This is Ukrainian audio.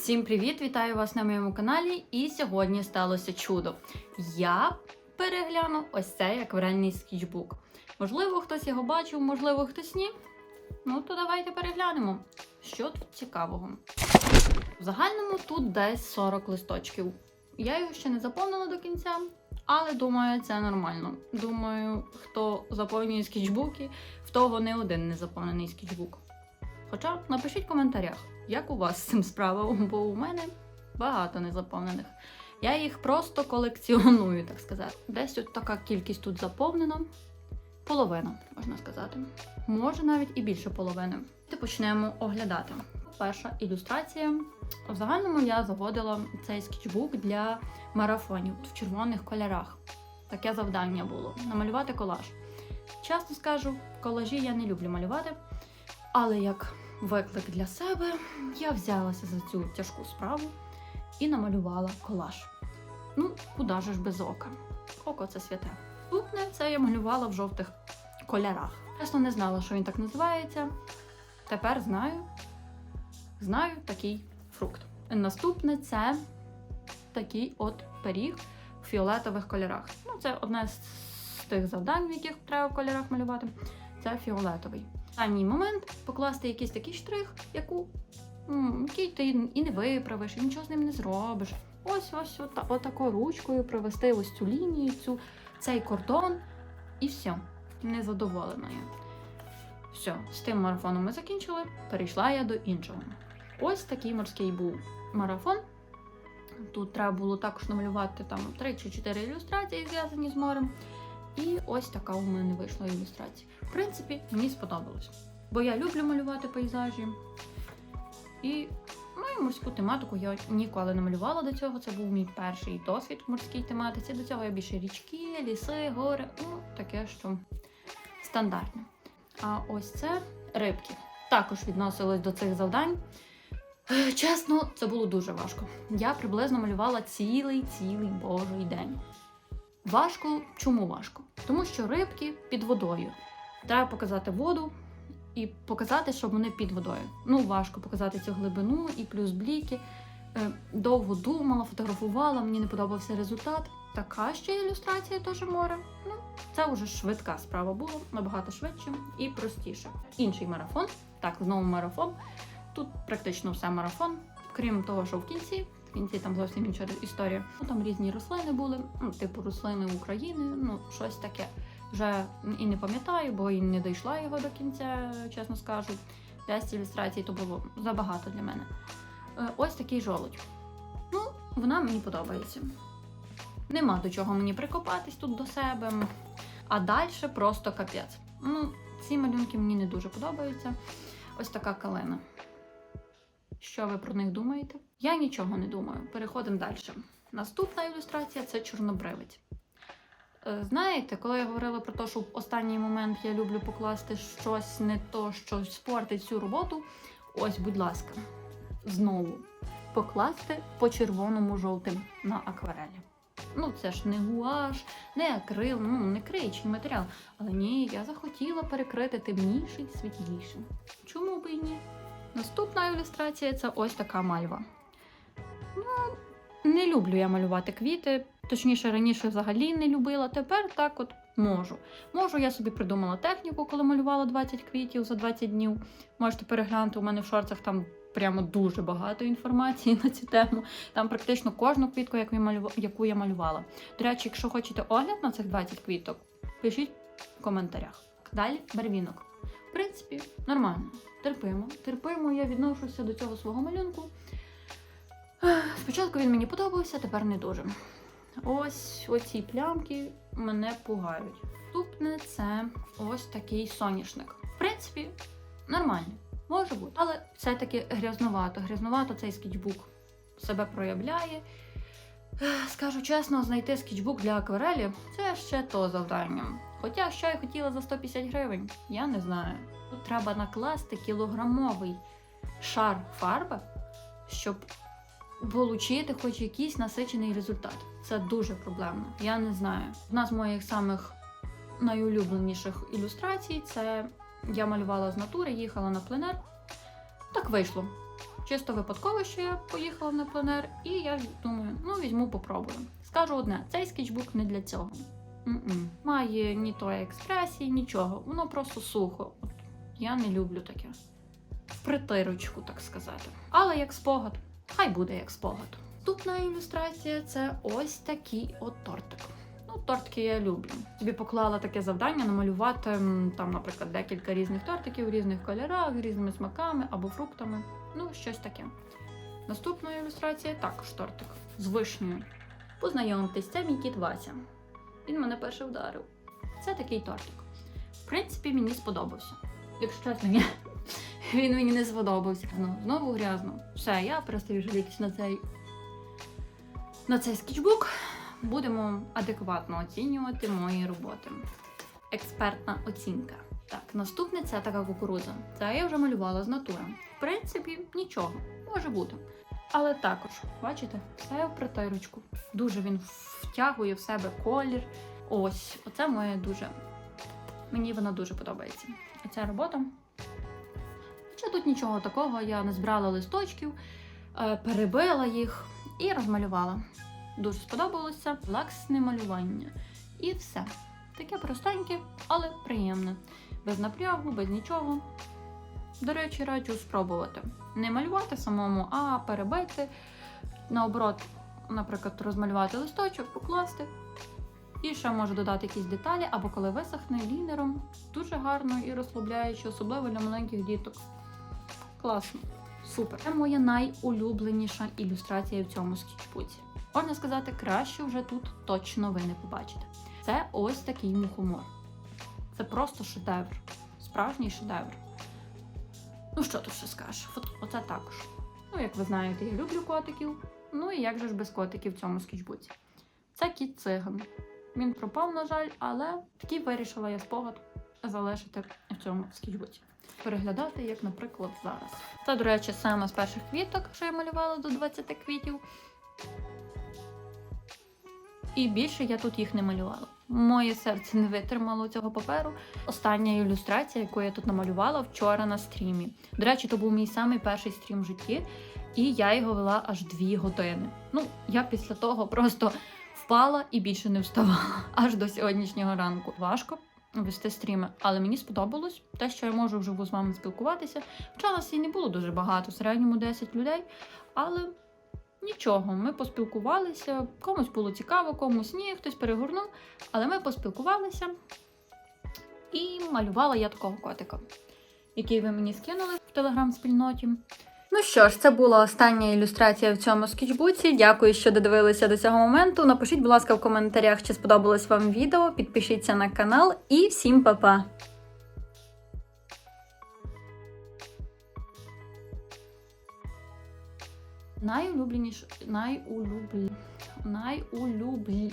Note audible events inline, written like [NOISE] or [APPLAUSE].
Всім привіт! Вітаю вас на моєму каналі. І сьогодні сталося чудо. Я перегляну ось цей акварельний скетчбук. Можливо, хтось його бачив, можливо, хтось ні. Ну, то давайте переглянемо, що тут цікавого. В загальному тут десь 40 листочків. Я його ще не заповнила до кінця, але думаю, це нормально. Думаю, хто заповнює скетчбуки, в того не один не заповнений скетчбук. Хоча напишіть в коментарях, як у вас з цим справа, бо у мене багато незаповнених. Я їх просто колекціоную, так сказати. Десь от така кількість тут заповнена. Половина, можна сказати. Може навіть і більше половини. І почнемо оглядати. Перша ілюстрація. В загальному я заводила цей скетчбук для марафонів в червоних кольорах. Таке завдання було намалювати колаж. Чесно скажу, колажі я не люблю малювати, але як виклик для себе я взялася за цю тяжку справу і намалювала колаж. Ну, куди ж без ока? Око це святе. Наступне це я малювала в жовтих кольорах. Чесно, не знала, що він так називається. Тепер знаю. Знаю такий фрукт. Наступне це такий от пиріг в фіолетових кольорах. Ну, це одне з тих завдань, в яких треба в кольорах малювати. Це фіолетовий. Останній момент покласти якийсь такий штрих, яку, який ти і не виправиш, і нічого з ним не зробиш. Ось ось ота, отакою ручкою провести ось цю лінію, цю, цей кордон, і все. Незадоволена я. Все, з тим марафоном ми закінчили. Перейшла я до іншого. Ось такий морський був марафон. Тут треба було також намалювати там 3 чи 4 ілюстрації, зв'язані з морем. І ось така у мене вийшла ілюстрація. В принципі, мені сподобалось. Бо я люблю малювати пейзажі. І ну, морську тематику я ніколи не малювала до цього. Це був мій перший досвід в морській тематиці. До цього я більше річки, ліси, гори, ну таке, що стандартне. А ось це рибки. Також відносилось до цих завдань. Е, Чесно, це було дуже важко. Я приблизно малювала цілий цілий божий день. Важко, чому важко? Тому що рибки під водою. Треба показати воду і показати, що вони під водою. Ну, важко показати цю глибину і плюс бліки. Е, Довго думала, фотографувала, мені не подобався результат. Така ще ілюстрація теж море. Ну, це вже швидка справа була, набагато швидше і простіше. Інший марафон, так, знову марафон. Тут практично все марафон, крім того, що в кінці. В кінці там зовсім інша історія. Ну, там різні рослини були, ну, типу рослини України, ну, щось таке. Вже і не пам'ятаю, бо і не дійшла його до кінця, чесно скажу. 10 ілюстрацій то було забагато для мене. Е, Ось такий жолудь. Ну, вона мені подобається. Нема до чого мені прикопатись тут до себе. А далі просто капець. Ну, ці малюнки мені не дуже подобаються. Ось така калина. Що ви про них думаєте? Я нічого не думаю. Переходимо далі. Наступна ілюстрація це чорнобривець. Е, Знаєте, коли я говорила про те, що в останній момент я люблю покласти щось не то, що спортить цю роботу. Ось, будь ласка, знову покласти по червоному жовтим на акварелі. Ну, це ж не гуаш, не акрил, ну не криючий матеріал. Але ні, я захотіла перекрити темніший, світлішим. Чому би і ні? Наступна ілюстрація це ось така мальва. Ну, не люблю я малювати квіти. Точніше, раніше взагалі не любила. Тепер так от можу. Можу, я собі придумала техніку, коли малювала 20 квітів за 20 днів. Можете переглянути у мене в шорцах там прямо дуже багато інформації [LAUGHS] на цю тему. Там практично кожну квітку, яку я, малювала. До речі, якщо хочете огляд на цих 20 квіток, пишіть в коментарях. Далі барвінок. В принципі, нормально. Терпимо. Терпимо, я відношуся до цього свого малюнку. Спочатку він мені подобався, тепер не дуже. Ось оці плямки мене пугають. Наступне це ось такий соняшник. В принципі, нормальний, може бути. Але все-таки грязнувато. Грязнувато цей скетчбук себе проявляє. Скажу чесно, знайти скетчбук для акварелі це ще то завдання. Хоча що я хотіла за 150 гривень, я не знаю. Тут треба накласти кілограмовий шар фарби, щоб отримати хоч якийсь насичений результат. Це дуже проблемно. Я не знаю. Одна з моїх самих найулюбленіших ілюстрацій це я малювала з натури, їхала на пленер. Так вийшло. Чисто випадково, що я поїхала на пленер, і я думаю, ну візьму, попробую. Скажу одне: цей скетчбук не для цього. М-м. Має ні тої експресії, нічого. Воно просто сухо. От я не люблю таке. Притирочку, так сказати. Але як спогад, хай буде як спогад. Наступна ілюстрація це ось такий от тортик. Ну, тортики я люблю. Собі поклала таке завдання намалювати там, наприклад, декілька різних тортиків в різних кольорах, різними смаками або фруктами. Ну, щось таке. Наступна ілюстрація також тортик з вишнею. Познайомтесь, це мій кіт Вася. Він мене перший вдарив. Це такий тортик. В принципі, мені сподобався. Якщо чесно, ні. Він мені не сподобався. Ну, знову грязно. Все, я перестаю жалітися на цей на цей скетчбук. Будемо адекватно оцінювати мої роботи. Експертна оцінка. Так, наступне це така кукурудза. Це я вже малювала з натури. В принципі, нічого, може бути. Але також, бачите, все в притирочку. Дуже він втягує в себе колір. Ось, оце моє дуже. Мені вона дуже подобається. Оця робота. Тут нічого такого, я не збирала листочків, е, перебила їх і розмалювала. Дуже сподобалося лаксне малювання. І все. Таке простеньке, але приємне. Без напрягу, без нічого. До речі, раджу спробувати. Не малювати самому, а перебити. Наоборот, наприклад, розмалювати листочок, покласти. І ще можу додати якісь деталі, або коли висохне лінером. Дуже гарно і розслабляюче, особливо для маленьких діток. Класно. Супер. Це моя найулюбленіша ілюстрація в цьому скетчбуці. Можна сказати, краще вже тут точно ви не побачите. Це ось такий мухомор. Це просто шедевр. Справжній шедевр. Ну, що тут ще скажеш? Оце також. Ну, як ви знаєте, я люблю котиків. Ну і як же ж без котиків в цьому скетчбуці? Це кіт циган. Він пропав, на жаль, але такий вирішила я спогад залишити в цьому скетчбуці. Переглядати, як, наприклад, зараз. Це, до речі, саме з перших квіток, що я малювала до 20 квітів. І більше я тут їх не малювала. Моє серце не витримало цього паперу. Остання ілюстрація, яку я тут намалювала вчора на стрімі. До речі, то був мій самий перший стрім в житті, і я його вела аж дві години. Ну, я після того просто впала і більше не вставала аж до сьогоднішнього ранку. Важко вести стріми, але мені сподобалось те, що я можу вживу з вами спілкуватися. Хоча нас і не було дуже багато, в середньому 10 людей, але нічого, ми поспілкувалися. Комусь було цікаво, комусь ні, хтось перегорнув, але ми поспілкувалися і малювала я такого котика, який ви мені скинули в телеграм-спільноті. Ну що ж, це була остання ілюстрація в цьому скетчбуці. Дякую, що додивилися до цього моменту. Напишіть, будь ласка, в коментарях, чи сподобалось вам відео. Підпишіться на канал і всім па-па! Найулюбленіше, найулюблі, найулюблі,